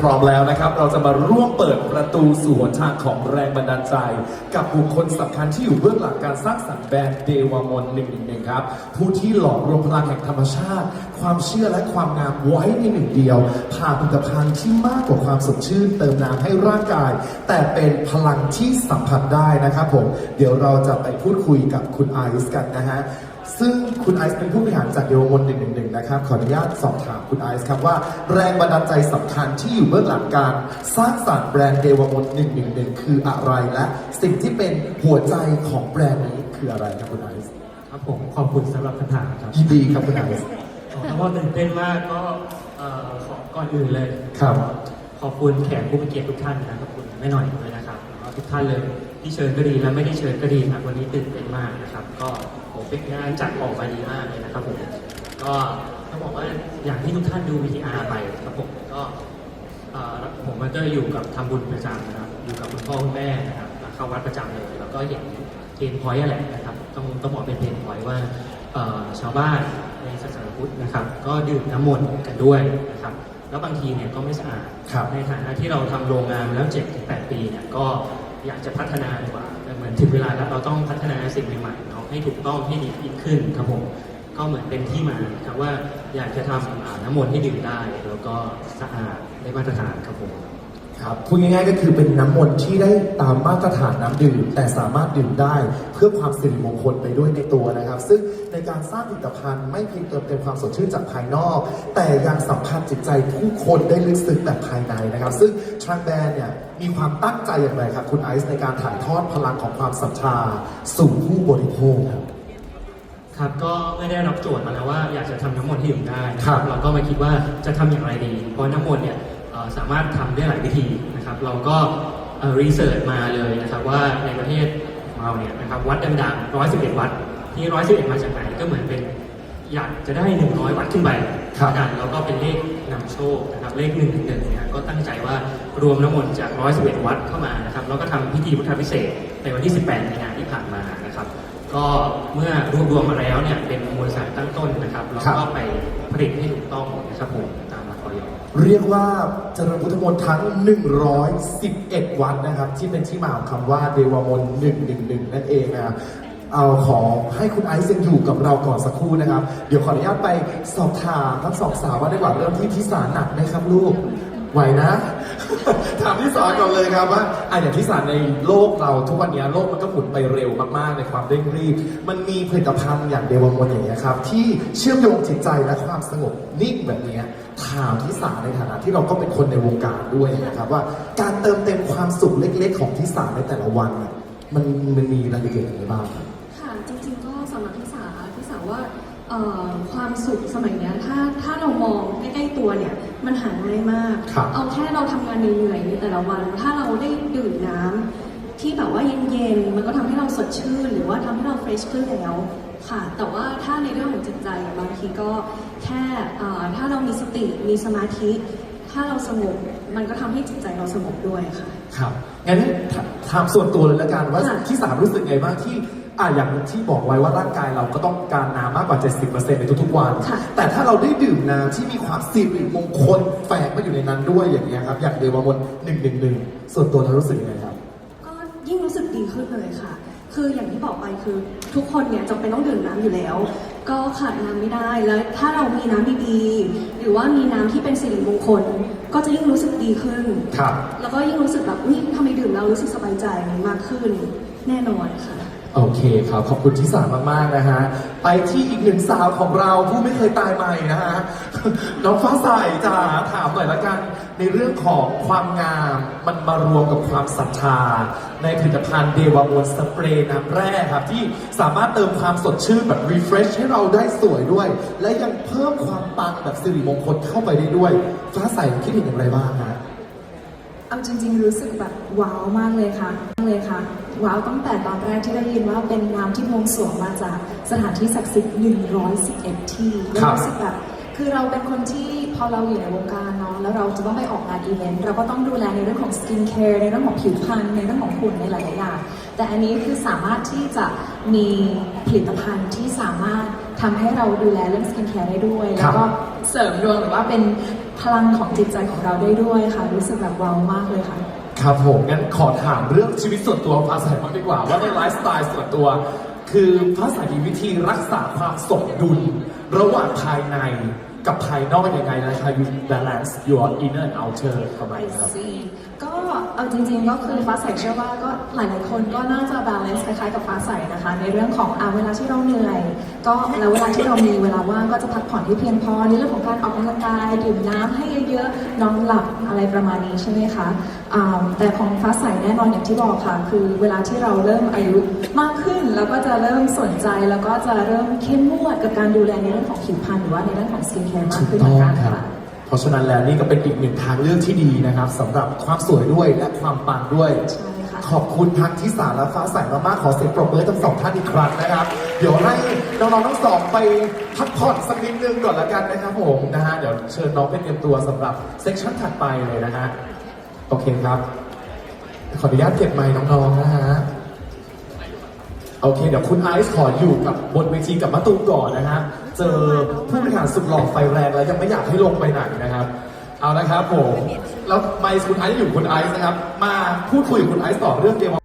พร้อมแล้วนะครับ เราจะมาร่วมเปิดประตูสู่หนทางของแรงบันดาลใจ กับบุคคลสำคัญที่อยู่เบื้องหลังการสร้างสรรค์แบรนด์เดวามอนหนึ่งหนึ่งครับ ผู้ที่หลอมรวมพลังแห่งธรรมชาติ ความเชื่อและความงามไว้ในหนึ่งเดียวผ่าผลิตภัณฑ์ที่มากกว่าความสดชื่น เติมน้ำให้ร่างกาย แต่เป็นพลังที่สัมผัสได้นะครับผม เดี๋ยวเราจะไปพูดคุยกับคุณไอซ์กันนะฮะ ซึ่งคุณไอซ์เป็นผู้บริหารจากเยาวมน111 นะครับ ขออนุญาตสอบถามคุณไอซ์ครับว่าแรงบันดาลใจสำคัญที่อยู่เบื้องหลังการสร้างสรรค์แบรนด์เดวมน111 คืออะไรและ สิ่งที่เป็นหัวใจของแบรนด์นี้คืออะไรครับคุณไอซ์ครับผมขอบคุณสำหรับคำถามครับยินดีครับคุณไอซ์แล้วก็ตื่นเต้นมากก็เอ่อขอก่อนอื่นเลยครับ ขอบคุณแขกผู้มีเกียรติทุกท่านนะครับขอบคุณแม่หน่อยด้วยนะครับแล้วก็ทุกท่านเลย ที่เชิญก็ดีและไม่ได้เชิญก็ดีครับวันนี้ตื่นเต้นมากนะครับ ก็ผมเป็นงานจัดออกมาดีมากเลยนะครับผมก็ต้องบอกว่าอย่างที่ทุกท่านดู VTR ไปครับผมก็ผมมันก็อยู่กับทำบุญประจำนะครับ อยู่กับคุณพ่อคุณแม่นะครับเข้าวัดประจำเลย แล้วก็เห็นเพนพอยต์แหละนะครับต้องต้องบอกเป็นเพนพอยต์ว่าชาวบ้านในศาสนาพุทธนะครับ ก็ดื่มน้ำมนต์กันด้วยนะครับ แล้วบางทีเนี่ยก็ไม่สะอาดในฐานะที่เราทำโรงงานมาแล้ว7ถึง8ปีเนี่ยก็ อยากจะพัฒนาดีกว่าเหมือนถึงเวลาแล้วเราต้องพัฒนาสิ่งใหม่ๆเนาะให้ถูกต้องให้ดีขึ้นครับผมก็เหมือนเป็นที่มาครับว่าอยากจะทำน้ำมนต์ให้ดื่มได้ แล้วก็สะอาดได้มาตรฐานครับผม ครับพูดง่ายๆก็คือเป็นน้ำมนต์ที่ได้ตามมาตรฐานน้ำดื่มแต่สามารถดื่มได้เพื่อความสิริมงคลไปด้วยในตัวนะครับ ซึ่งในการสร้างผลิตภัณฑ์ไม่เพียงเติมเต็มความสดชื่นจากภายนอก แต่ยังสัมผัสจิตใจผู้คนได้ลึกซึ้งแบบภายในนะครับ ซึ่งทางแบรนด์เนี่ยมีความตั้งใจอย่างไรครับคุณไอซ์ในการถ่ายทอดพลังของความศรัทธาสู่ผู้บริโภคครับ ครับก็ไม่ได้รับโจทย์มาแล้วว่าอยากจะทำน้ำมนต์ให้ดื่มได้นะครับเราก็มาคิดว่าจะทำอย่างไรดี เพราะน้ำมนต์เนี่ยเอ่อ สามารถทำได้หลายวิธีนะครับ เราก็รีเสิร์ชมาเลยนะครับว่าในประเทศของเราเนี่ยนะครับวัดดังๆ111วัดที่111มาจากไหนก็เหมือนเป็นอยากจะได้100วัดขึ้นไปครับกันแล้วก็เป็นเลขนำโชคนะครับเลข1ถึง1เนี่ยก็ตั้งใจว่ารวมน้ำมนต์จาก111วัดเข้ามานะครับแล้วก็ทำพิธีพุทธพิเศษกในวันที่18มีนาที่ผ่านมานะครับก็เมื่อรวบรวมมาแล้วเนี่ยเป็นมวลสารตั้งต้นนะครับแล้วครัก็บไปผลิตให้ถูกต้องนะครับผม เรียกว่าเจริญพุทธมนต์ทั้ง 111 วันนะครับ ที่เป็นที่มาของคำว่าเดวามนต์111 นั่นเองนะครับเอาขอให้คุณไอซ์ยังอยู่กับเราก่อนสักครู่นะครับ เดี๋ยวขออนุญาตไปสอบถามทั้งสองสาวว่าได้กว่าเริ่มที่พิสารหนักไหมครับลูก ไหวนะ ถามที่สอนก่อนเลยครับว่าอะอย่างที่สารในโลกเราทุกวันนี้โลกมันก็หมุนไปเร็วมากๆในความเร่งรีบ มันมีผลิตภัณฑ์อย่างเดวามอนอย่างเงี้ยครับ ที่เชื่อมโยงจิตใจและความสงบนิ่งแบบนี้ถามที่สารในฐานะที่เราก็เป็นคนในวงการด้วยนะครับว่าการเติมเต็มความสุขเล็ก ๆ ของที่สารในแต่ละวันมันมันมีรายละเอียดอย่างไรบ้างครับค่ะจริงๆก็สำหรับพี่สาพี่สาว่า เอ่อความสุขสมัยเนี้ยถ้าถ้าเรามองใกล้ๆตัวเนี่ยมันหาง่ายมาก ครับเอาแค่เราทำงานเหนื่อยๆในแต่ละวัน ถ้าเราได้ดื่มน้ำที่แบบว่าเย็นๆมันก็ทำให้เราสดชื่น หรือว่าทำให้เราเฟรชขึ้นแล้วค่ะ แต่ว่าถ้าในเรื่องของจิตใจอะบางทีก็แค่เอ่อถ้าเรามีสติมีสมาธิ ถ้าเราสงบมันก็ทำให้จิตใจเราสงบด้วยค่ะ ครับงั้นถถามส่วนตัวเลยละกันว่าค่ะ ที่สามรู้สึกไงบ้างที่ อะอย่างที่บอกไว้ว่าร่างกายเราก็ต้องการน้ำมากกว่า 70%ในทุกๆวัน ค่ะ แต่ถ้าเราได้ดื่มน้ำที่มีความสิริมงคลแฝงมาอยู่ในนั้นด้วยอย่างเงี้ยครับ อย่างเดวามนหนึ่งหนึ่งหนึ่งส่วนตัวเรารู้สึกยังไงครับ ก็ยิ่งรู้สึกดีขึ้นเลยค่ะ คืออย่างที่บอกไปคือทุกคนเนี่ยจำเป็นต้องดื่มน้ำอยู่แล้ว ก็ขาดน้ำไม่ได้ แล้วถ้าเรามีน้ำดีๆ หรือว่ามีน้ำที่เป็นสิริมงคล ก็จะยิ่งรู้สึกดีขึ้น ครับ แล้วก็ยิ่งรู้สึกแบบอุ๊ยทำไมดื่มแล้วรู้สึกสบายใจมากขึ้น แน่นอนค่ะ โอเคครับ ขอบคุณที่สามมาก ๆ นะฮะ ไปที่อีกหนึ่งสาวของเราผู้ไม่เคยตายใหม่นะฮะ น้องฟ้าใสจ๋าถามหน่อยละกัน ในเรื่องของความงามมันมารวมกับความศรัทธา ในผลิตภัณฑ์เดวามวลสเปรย์น้ำแร่ครับ ที่สามารถเติมความสดชื่นแบบ refresh ให้เราได้สวยด้วย และยังเพิ่มความปังแบบสิริมงคลเข้าไปได้ด้วย ฟ้าใสคิดเห็นอย่างไรบ้างฮะ เอาจริง ๆ รู้สึกแบบว้าวมากเลยค่ะเลยค่ะ ว้าวตั้งแต่ตอนแรกที่ได้ยินว่าเป็นน้ำที่บวงสรวงมาจากสถานที่ศักดิ์สิทธิ์ 111 ที่แล้วครับรู้สึกแบบคือเราเป็นคนที่พอเราอยู่ในวงการเนาะแล้วเราจะต้องไปออกงานอีเวนต์เราก็ต้องดูแลในเรื่องของสกินแคร์ในเรื่องของผิวพรรณในเรื่องของหุ่นในหลายๆอย่างแต่อันนี้คือสามารถที่จะมีผลิตภัณฑ์ที่สามารถทำให้เราดูแลเรื่องสกินแคร์ได้ด้วย แล้วก็เสริมดวงหรือว่าเป็น พลังของจิตใจของเราได้ด้วยค่ะ รู้สึกแบบว้าวมากเลยค่ะ ครับผมงั้นขอถามเรื่องชีวิตส่วนตัวฟ้าใสมางดีกว่า ว่าในไลฟ์สไตล์ส่วนตัว คือฟ้าใสมีวิธีรักษาความสมดุล ระหว่างภายในกับภายนอกยังไงนะคะ you balance your inner and outer ประมาณ I นี้ครับ see ก็ เอาจริงๆก็คือฟ้าใสเชื่อว่าก็หลายๆคนก็น่าจะ balance คล้ายๆกับฟ้าใสนะคะ ในเรื่องของอ่าเวลาที่เราเหนื่อย ก็แล้วเวลาที่เรามีเวลาว่างก็จะพักผ่อนที่เพียงพอในเรื่องของการออกกำลังกายดื่มน้ำให้เยอะๆนอนหลับอะไรประมาณนี้ใช่ไหมคะอ่าแต่ของฟ้าใสแน่นอนอย่างที่บอกค่ะ คือเวลาที่เราเริ่มอายุมากขึ้นเราก็จะเริ่มสนใจแล้วก็จะเริ่มเข้มงวดกับการดูแลในเรื่องของผิวพรรณหรือว่าในเรื่องของสกินแคร์มากถูกขึ้นเหต้มือองนกันครับค่ะ เพราะฉะนั้นแล้วนี่ก็เป็นอีกหนึ่งทางเลือกที่ดีนะครับสำหรับความสวยด้วยและความปังด้วย ใช่ค่ะ ขอบคุณพักที่สารและฟ้าใสมากๆขอเสียงปรบมือให้ทั้งสองท่านอีกครั้งนะครับ เดี๋ยวให้น้องๆทั้งสองไปพักผ่อนสักนิดนึงก่อนละกันนะครับผมนะฮะเดี๋ยวเชิญน้องไปเตรียมตัวสำหรับเซสชั่นถัดไปเลยนะฮะโอเคครับ ขออนุญาตเก็บไมค์น้องๆนะฮะ โอเค เดี๋ยวคุณไอซ์ขออยู่กับบนเวทีกับมะตูมก่อนนะฮะ เจอผู้บริหารสุดหล่อไฟแรงแล้วยังไม่อยากให้ลงไปไหนนะครับ เอาละครับผม แล้วไมค์คุณไอซ์อยู่คุณไอซ์นะครับ มาพูดคุยกับคุณไอซ์ต่อเรื่องเกม